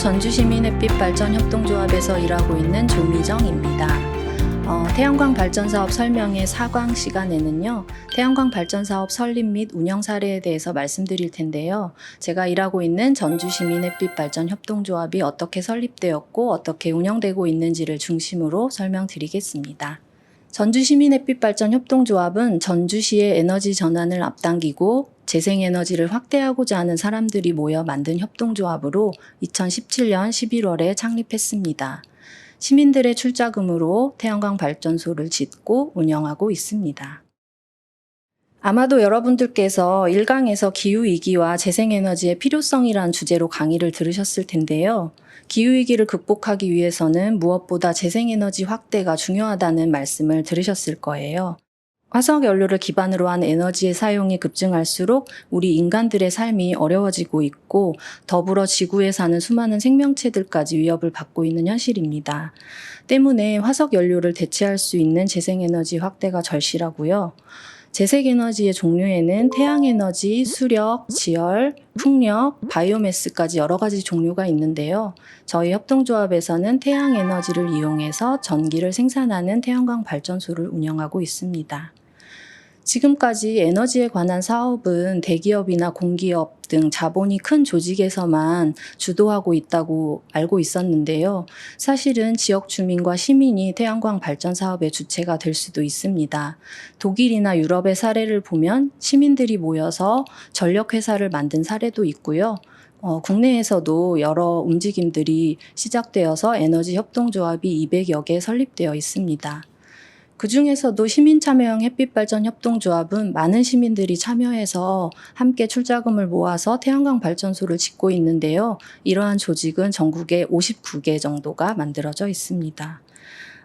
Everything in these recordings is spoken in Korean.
전주시민햇빛발전협동조합에서 일하고 있는 조미정입니다. 어, 태양광 발전 사업 설명의 4광 시간에는요, 태양광 발전 사업 설립 및 운영 사례에 대해서 말씀드릴 텐데요. 제가 일하고 있는 전주시민햇빛발전협동조합이 어떻게 설립되었고 어떻게 운영되고 있는지를 중심으로 설명드리겠습니다. 전주시민햇빛발전협동조합은 전주시의 에너지 전환을 앞당기고 재생에너지를 확대하고자 하는 사람들이 모여 만든 협동조합으로 2017년 11월에 창립했습니다. 시민들의 출자금으로 태양광 발전소를 짓고 운영하고 있습니다. 아마도 여러분들께서 1강에서 기후위기와 재생에너지의 필요성이란 주제로 강의를 들으셨을 텐데요. 기후위기를 극복하기 위해서는 무엇보다 재생에너지 확대가 중요하다는 말씀을 들으셨을 거예요. 화석 연료를 기반으로 한 에너지의 사용이 급증할수록 우리 인간들의 삶이 어려워지고 있고 더불어 지구에 사는 수많은 생명체들까지 위협을 받고 있는 현실입니다. 때문에 화석 연료를 대체할 수 있는 재생에너지 확대가 절실하고요. 재생에너지의 종류에는 태양에너지, 수력, 지열, 풍력, 바이오매스까지 여러 가지 종류가 있는데요. 저희 협동조합에서는 태양에너지를 이용해서 전기를 생산하는 태양광 발전소를 운영하고 있습니다. 지금까지 에너지에 관한 사업은 대기업이나 공기업 등 자본이 큰 조직에서만 주도하고 있다고 알고 있었는데요. 사실은 지역 주민과 시민이 태양광 발전 사업의 주체가 될 수도 있습니다. 독일이나 유럽의 사례를 보면 시민들이 모여서 전력회사를 만든 사례도 있고요. 어, 국내에서도 여러 움직임들이 시작되어서 에너지 협동조합이 200여 개 설립되어 있습니다. 그 중에서도 시민참여형 햇빛발전 협동조합은 많은 시민들이 참여해서 함께 출자금을 모아서 태양광 발전소를 짓고 있는데요. 이러한 조직은 전국에 59개 정도가 만들어져 있습니다.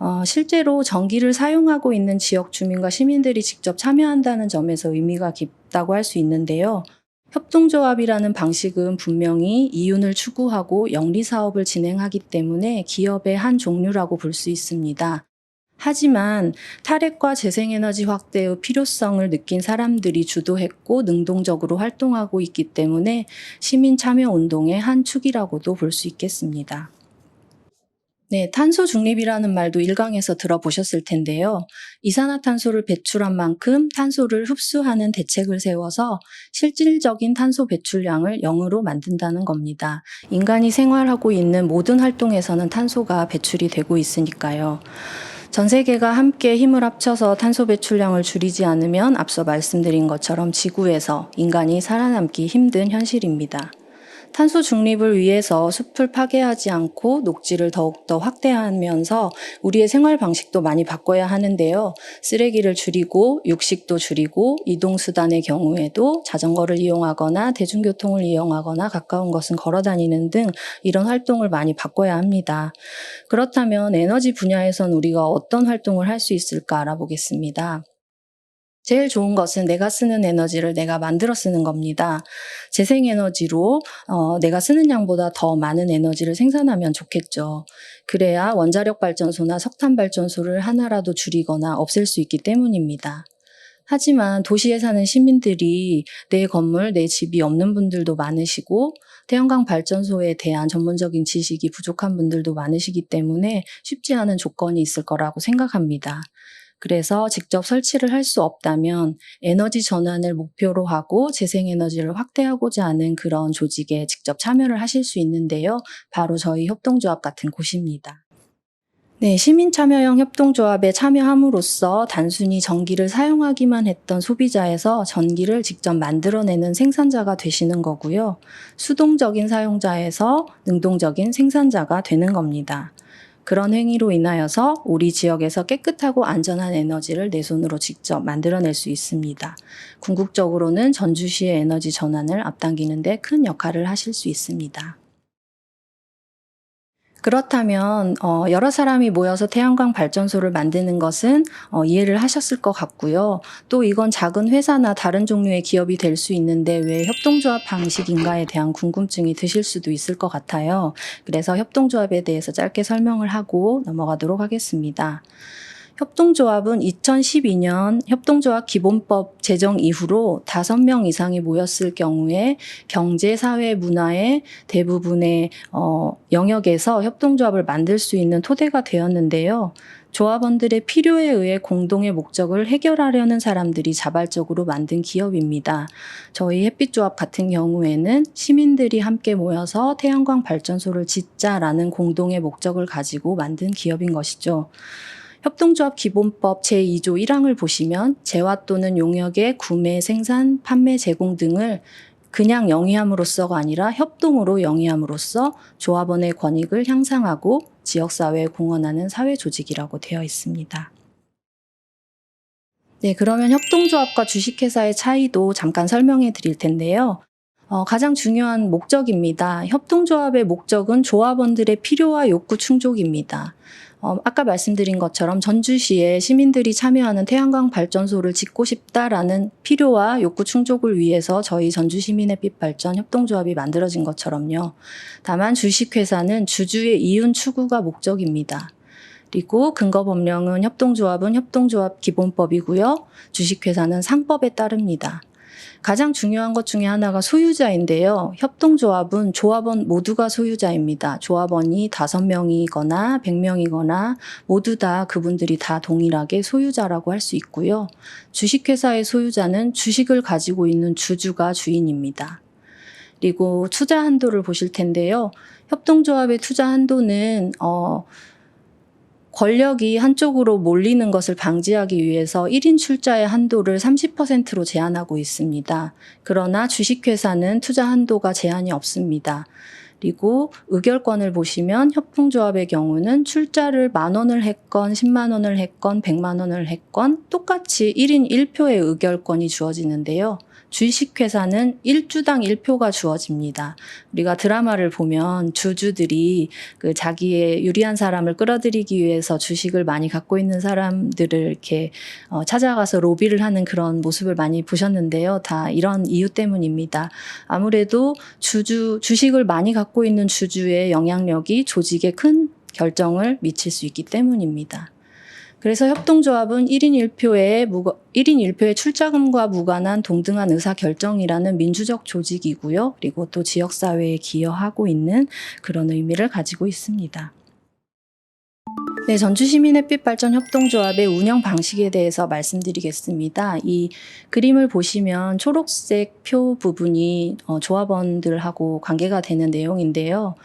어, 실제로 전기를 사용하고 있는 지역 주민과 시민들이 직접 참여한다는 점에서 의미가 깊다고 할 수 있는데요. 협동조합이라는 방식은 분명히 이윤을 추구하고 영리 사업을 진행하기 때문에 기업의 한 종류라고 볼 수 있습니다. 하지만 탈핵과 재생에너지 확대의 필요성을 느낀 사람들이 주도했고 능동적으로 활동하고 있기 때문에 시민 참여 운동의 한 축이라고도 볼 수 있겠습니다. 네, 탄소 중립이라는 말도 일강에서 들어보셨을 텐데요. 이산화탄소를 배출한 만큼 탄소를 흡수하는 대책을 세워서 실질적인 탄소 배출량을 0으로 만든다는 겁니다. 인간이 생활하고 있는 모든 활동에서는 탄소가 배출이 되고 있으니까요. 전 세계가 함께 힘을 합쳐서 탄소 배출량을 줄이지 않으면 앞서 말씀드린 것처럼 지구에서 인간이 살아남기 힘든 현실입니다. 탄소 중립을 위해서 숲을 파괴하지 않고 녹지를 더욱더 확대하면서 우리의 생활 방식도 많이 바꿔야 하는데요. 쓰레기를 줄이고 육식도 줄이고 이동수단의 경우에도 자전거를 이용하거나 대중교통을 이용하거나 가까운 것은 걸어 다니는 등 이런 활동을 많이 바꿔야 합니다. 그렇다면 에너지 분야에선 우리가 어떤 활동을 할 수 있을까 알아보겠습니다. 제일 좋은 것은 내가 쓰는 에너지를 내가 만들어 쓰는 겁니다. 재생에너지로 어, 내가 쓰는 양보다 더 많은 에너지를 생산하면 좋겠죠. 그래야 원자력 발전소나 석탄 발전소를 하나라도 줄이거나 없앨 수 있기 때문입니다. 하지만 도시에 사는 시민들이 내 건물, 내 집이 없는 분들도 많으시고 태양광 발전소에 대한 전문적인 지식이 부족한 분들도 많으시기 때문에 쉽지 않은 조건이 있을 거라고 생각합니다. 그래서 직접 설치를 할 수 없다면 에너지 전환을 목표로 하고 재생에너지를 확대하고자 하는 그런 조직에 직접 참여를 하실 수 있는데요. 바로 저희 협동조합 같은 곳입니다. 네, 시민참여형 협동조합에 참여함으로써 단순히 전기를 사용하기만 했던 소비자에서 전기를 직접 만들어내는 생산자가 되시는 거고요. 수동적인 사용자에서 능동적인 생산자가 되는 겁니다. 그런 행위로 인하여서 우리 지역에서 깨끗하고 안전한 에너지를 내 손으로 직접 만들어낼 수 있습니다. 궁극적으로는 전주시의 에너지 전환을 앞당기는 데 큰 역할을 하실 수 있습니다. 그렇다면 어, 여러 사람이 모여서 태양광 발전소를 만드는 것은 어, 이해를 하셨을 것 같고요. 또 이건 작은 회사나 다른 종류의 기업이 될 수 있는데 왜 협동조합 방식인가에 대한 궁금증이 드실 수도 있을 것 같아요. 그래서 협동조합에 대해서 짧게 설명을 하고 넘어가도록 하겠습니다. 협동조합은 2012년 협동조합 기본법 제정 이후로 5명 이상이 모였을 경우에 경제, 사회, 문화의 대부분의 어, 영역에서 협동조합을 만들 수 있는 토대가 되었는데요. 조합원들의 필요에 의해 공동의 목적을 해결하려는 사람들이 자발적으로 만든 기업입니다. 저희 햇빛조합 같은 경우에는 시민들이 함께 모여서 태양광 발전소를 짓자라는 공동의 목적을 가지고 만든 기업인 것이죠. 협동조합 기본법 제2조 1항을 보시면 재화 또는 용역의 구매, 생산, 판매, 제공 등을 그냥 영위함으로써가 아니라 협동으로 영위함으로써 조합원의 권익을 향상하고 지역사회에 공헌하는 사회조직이라고 되어 있습니다. 네, 그러면 협동조합과 주식회사의 차이도 잠깐 설명해 드릴 텐데요. 어, 가장 중요한 목적입니다. 협동조합의 목적은 조합원들의 필요와 욕구 충족입니다. 어, 아까 말씀드린 것처럼 전주시에 시민들이 참여하는 태양광 발전소를 짓고 싶다라는 필요와 욕구 충족을 위해서 저희 전주시민의 빛 발전 협동조합이 만들어진 것처럼요. 다만 주식회사는 주주의 이윤 추구가 목적입니다. 그리고 근거 법령은 협동조합은 협동조합 기본법이고요. 주식회사는 상법에 따릅니다. 가장 중요한 것 중에 하나가 소유자인데요. 협동조합은 조합원 모두가 소유자입니다. 조합원이 다섯 명이거나 백 명이거나 모두 다 그분들이 다 동일하게 소유자라고 할 수 있고요. 주식회사의 소유자는 주식을 가지고 있는 주주가 주인입니다. 그리고 투자 한도를 보실 텐데요. 협동조합의 투자 한도는 어, 권력이 한쪽으로 몰리는 것을 방지하기 위해서 1인 출자의 한도를 30%로 제한하고 있습니다. 그러나 주식회사는 투자 한도가 제한이 없습니다. 그리고 의결권을 보시면 협동조합의 경우는 출자를 만 원을 했건 10만 원을 했건 100만 원을 했건 똑같이 1인 1표의 의결권이 주어지는데요. 주식회사는 1주당 1표가 주어집니다. 우리가 드라마를 보면 주주들이 그 자기의 유리한 사람을 끌어들이기 위해서 주식을 많이 갖고 있는 사람들을 이렇게 어, 찾아가서 로비를 하는 그런 모습을 많이 보셨는데요. 다 이런 이유 때문입니다. 아무래도 주주, 주식을 많이 갖고 있는 주주의 영향력이 조직에 큰 결정을 미칠 수 있기 때문입니다. 그래서 협동조합은 1인 1표의 무거, 1인 1표의 출자금과 무관한 동등한 의사 결정이라는 민주적 조직이고요. 그리고 또 지역 사회에 기여하고 있는 그런 의미를 가지고 있습니다. 네, 전주시민햇빛 발전 협동조합의 운영 방식에 대해서 말씀드리겠습니다. 이 그림을 보시면 초록색 표 부분이 어, 조합원들하고 관계가 되는 내용인데요.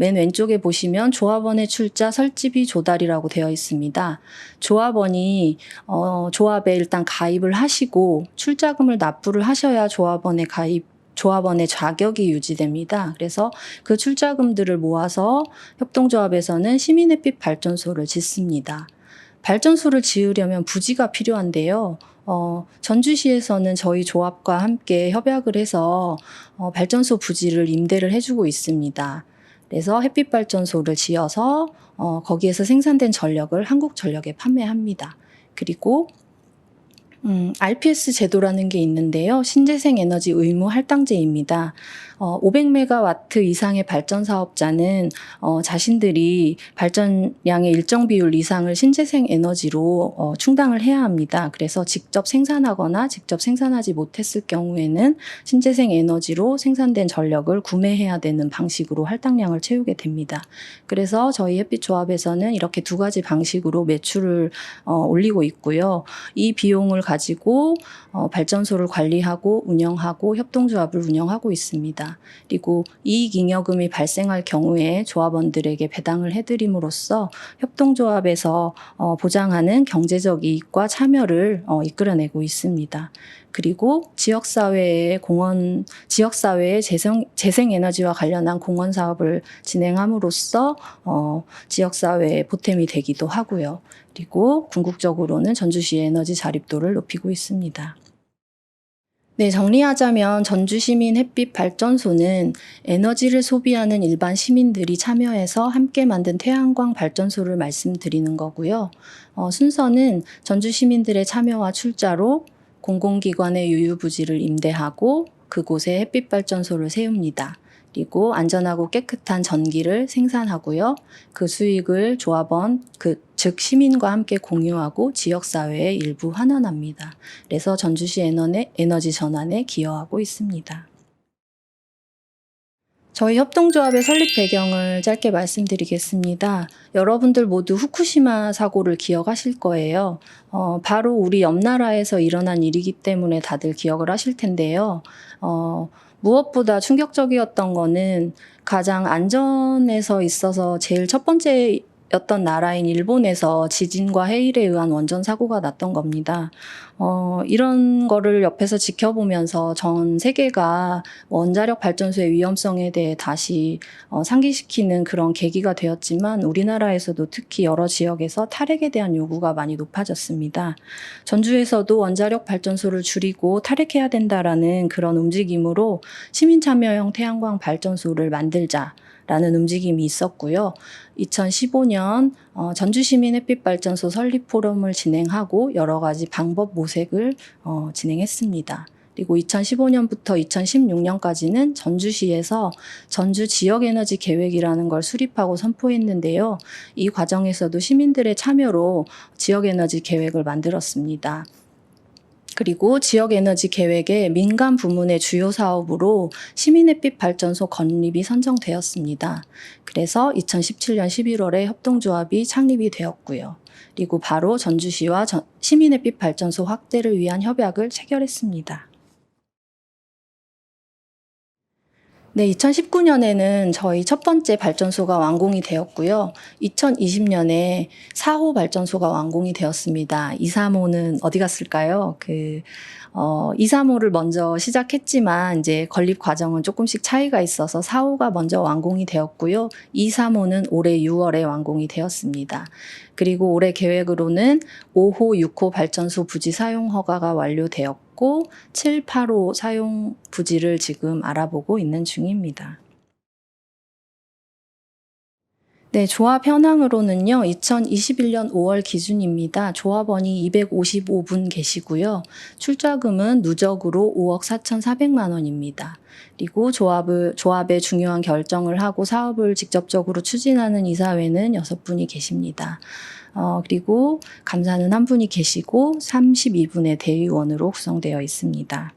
맨 왼쪽에 보시면 조합원의 출자 설집이 조달이라고 되어 있습니다. 조합원이 어, 조합에 일단 가입을 하시고 출자금을 납부를 하셔야 조합원의 가입 조합원의 자격이 유지됩니다. 그래서 그 출자금들을 모아서 협동조합에서는 시민햇빛 발전소를 짓습니다. 발전소를 지으려면 부지가 필요한데요. 어, 전주시에서는 저희 조합과 함께 협약을 해서 어, 발전소 부지를 임대를 해주고 있습니다. 그래서 햇빛 발전소를 지어서 어, 거기에서 생산된 전력을 한국 전력에 판매합니다. 그리고 음, RPS 제도라는 게 있는데요. 신재생 에너지 의무 할당제입니다. 어, 500메가와트 이상의 발전 사업자는 어, 자신들이 발전량의 일정 비율 이상을 신재생 에너지로 어, 충당을 해야 합니다. 그래서 직접 생산하거나 직접 생산하지 못했을 경우에는 신재생 에너지로 생산된 전력을 구매해야 되는 방식으로 할당량을 채우게 됩니다. 그래서 저희 햇빛조합에서는 이렇게 두 가지 방식으로 매출을 어, 올리고 있고요. 이 비용을 가지고 어, 발전소를 관리하고 운영하고 협동조합을 운영하고 있습니다. 그리고 이익잉여금이 발생할 경우에 조합원들에게 배당을 해드림으로써 협동조합에서 어, 보장하는 경제적 이익과 참여를 어, 이끌어내고 있습니다. 그리고 지역사회의 공원, 지역사회의 재생, 재생에너지와 관련한 공원 사업을 진행함으로써 어, 지역사회의 보탬이 되기도 하고요. 그리고 궁극적으로는 전주시의 에너지 자립도를 높이고 있습니다. 네, 정리하자면 전주시민 햇빛 발전소는 에너지를 소비하는 일반 시민들이 참여해서 함께 만든 태양광 발전소를 말씀드리는 거고요. 어, 순서는 전주 시민들의 참여와 출자로 공공기관의 유유부지를 임대하고 그곳에 햇빛 발전소를 세웁니다. 그리고 안전하고 깨끗한 전기를 생산하고요. 그 수익을 조합원, 그 즉 시민과 함께 공유하고 지역사회의 일부 환원합니다. 그래서 전주시 에너지 전환에 기여하고 있습니다. 저희 협동조합의 설립 배경을 짧게 말씀드리겠습니다. 여러분들 모두 후쿠시마 사고를 기억하실 거예요. 어, 바로 우리 옆 나라에서 일어난 일이기 때문에 다들 기억을 하실 텐데요. 어, 무엇보다 충격적이었던 거는 가장 안전에서 있어서 제일 첫 번째 였던 나라인 일본에서 지진과 해일에 의한 원전 사고가 났던 겁니다. 어, 이런 거를 옆에서 지켜보면서 전 세계가 원자력 발전소의 위험성에 대해 다시 어, 상기시키는 그런 계기가 되었지만 우리나라에서도 특히 여러 지역에서 탈핵에 대한 요구가 많이 높아졌습니다. 전주에서도 원자력 발전소를 줄이고 탈핵해야 된다라는 그런 움직임으로 시민 참여형 태양광 발전소를 만들자. 라는 움직임이 있었고요. 2015년 어, 전주시민 햇빛발전소 설립 포럼을 진행하고 여러 가지 방법 모색을 어, 진행했습니다. 그리고 2015년부터 2016년까지는 전주시에서 전주 지역 에너지 계획이라는 걸 수립하고 선포했는데요. 이 과정에서도 시민들의 참여로 지역 에너지 계획을 만들었습니다. 그리고 지역 에너지 계획의 민간 부문의 주요 사업으로 시민햇빛 발전소 건립이 선정되었습니다. 그래서 2017년 11월에 협동조합이 창립이 되었고요. 그리고 바로 전주시와 전- 시민햇빛 발전소 확대를 위한 협약을 체결했습니다. 네, 2019년에는 저희 첫 번째 발전소가 완공이 되었고요. 2020년에 4호 발전소가 완공이 되었습니다. 2, 3호는 어디 갔을까요? 그, 어, 2, 3호를 먼저 시작했지만 이제 건립 과정은 조금씩 차이가 있어서 4호가 먼저 완공이 되었고요. 2, 3호는 올해 6월에 완공이 되었습니다. 그리고 올해 계획으로는 5호, 6호 발전소 부지 사용 허가가 완료되었고 7, 8호 사용 부지를 지금 알아보고 있는 중입니다. 네, 조합 현황으로는요, 2021년 5월 기준입니다. 조합원이 255분 계시고요. 출자금은 누적으로 5억 4,400만 원입니다. 그리고 조합을, 조합의 중요한 결정을 하고 사업을 직접적으로 추진하는 이사회는 6분이 계십니다. 어, 그리고 감사는 한 분이 계시고 32분의 대의원으로 구성되어 있습니다.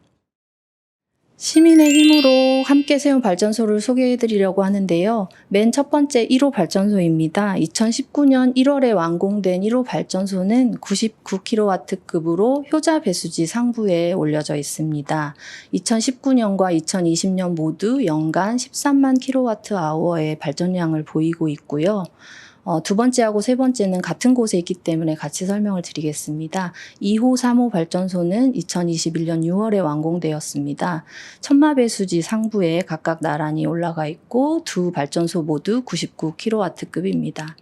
시민의 힘으로 함께 세운 발전소를 소개해 드리려고 하는데요. 맨 첫 번째 1호 발전소입니다. 2019년 1월에 완공된 1호 발전소는 99kW급으로 효자 배수지 상부에 올려져 있습니다. 2019년과 2020년 모두 연간 13만 kWh의 발전량을 보이고 있고요. 어, 두 번째하고 세 번째는 같은 곳에 있기 때문에 같이 설명을 드리겠습니다. 2호, 3호 발전소는 2021년 6월에 완공되었습니다. 천마배수지 상부에 각각 나란히 올라가 있고 두 발전소 모두 99kW급입니다.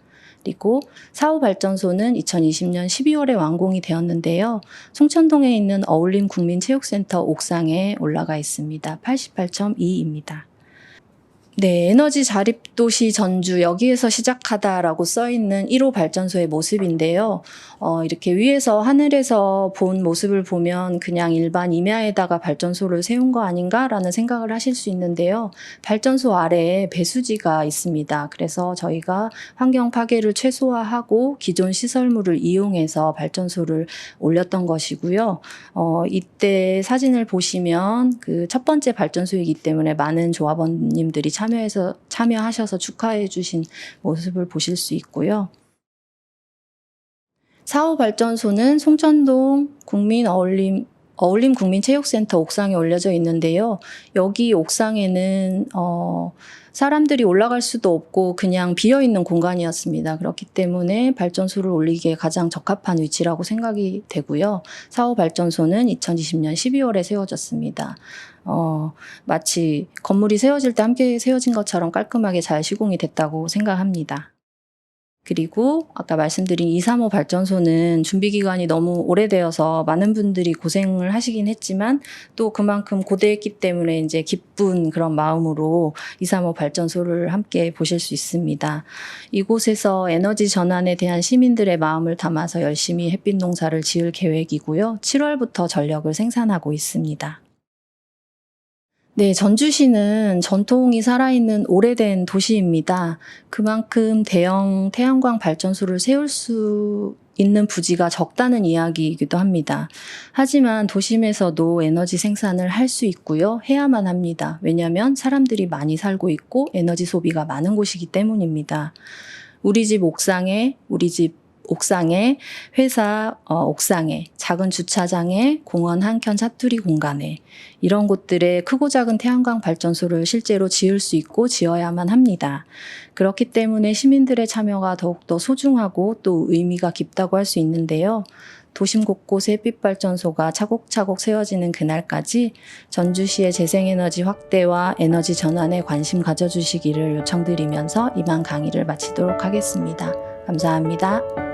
그리고 4호 발전소는 2020년 12월에 완공이 되었는데요. 송천동에 있는 어울림 국민체육센터 옥상에 올라가 있습니다. 88.2입니다. 네, 에너지 자립 도시 전주 여기에서 시작하다라고 써 있는 1호 발전소의 모습인데요. 어, 이렇게 위에서 하늘에서 본 모습을 보면 그냥 일반 임야에다가 발전소를 세운 거 아닌가라는 생각을 하실 수 있는데요. 발전소 아래에 배수지가 있습니다. 그래서 저희가 환경 파괴를 최소화하고 기존 시설물을 이용해서 발전소를 올렸던 것이고요. 어, 이때 사진을 보시면 그 첫 번째 발전소이기 때문에 많은 조합원님들이 참 여해서 참여하셔서 축하해 주신 모습을 보실 수 있고요. 4호 발전소는 송천동 국민 어울림 어울림 국민체육센터 옥상에 올려져 있는데요. 여기 옥상에는 어, 사람들이 올라갈 수도 없고 그냥 비어 있는 공간이었습니다. 그렇기 때문에 발전소를 올리기에 가장 적합한 위치라고 생각이 되고요. 4호 발전소는 2020년 12월에 세워졌습니다. 어, 마치 건물이 세워질 때 함께 세워진 것처럼 깔끔하게 잘 시공이 됐다고 생각합니다. 그리고 아까 말씀드린 2, 3호 발전소는 준비 기간이 너무 오래되어서 많은 분들이 고생을 하시긴 했지만 또 그만큼 고대했기 때문에 이제 기쁜 그런 마음으로 2, 3호 발전소를 함께 보실 수 있습니다. 이곳에서 에너지 전환에 대한 시민들의 마음을 담아서 열심히 햇빛 농사를 지을 계획이고요. 7월부터 전력을 생산하고 있습니다. 네, 전주시는 전통이 살아있는 오래된 도시입니다. 그만큼 대형 태양광 발전소를 세울 수 있는 부지가 적다는 이야기이기도 합니다. 하지만 도심에서도 에너지 생산을 할 수 있고요. 해야만 합니다. 왜냐하면 사람들이 많이 살고 있고 에너지 소비가 많은 곳이기 때문입니다. 우리 집 옥상에, 우리 집 옥상에, 회사 어, 옥상에, 작은 주차장에, 공원 한켠 사투리 공간에 이런 곳들에 크고 작은 태양광 발전소를 실제로 지을 수 있고 지어야만 합니다. 그렇기 때문에 시민들의 참여가 더욱더 소중하고 또 의미가 깊다고 할 수 있는데요. 도심 곳곳에 햇빛 발전소가 차곡차곡 세워지는 그날까지 전주시의 재생에너지 확대와 에너지 전환에 관심 가져주시기를 요청드리면서 이만 강의를 마치도록 하겠습니다. 감사합니다.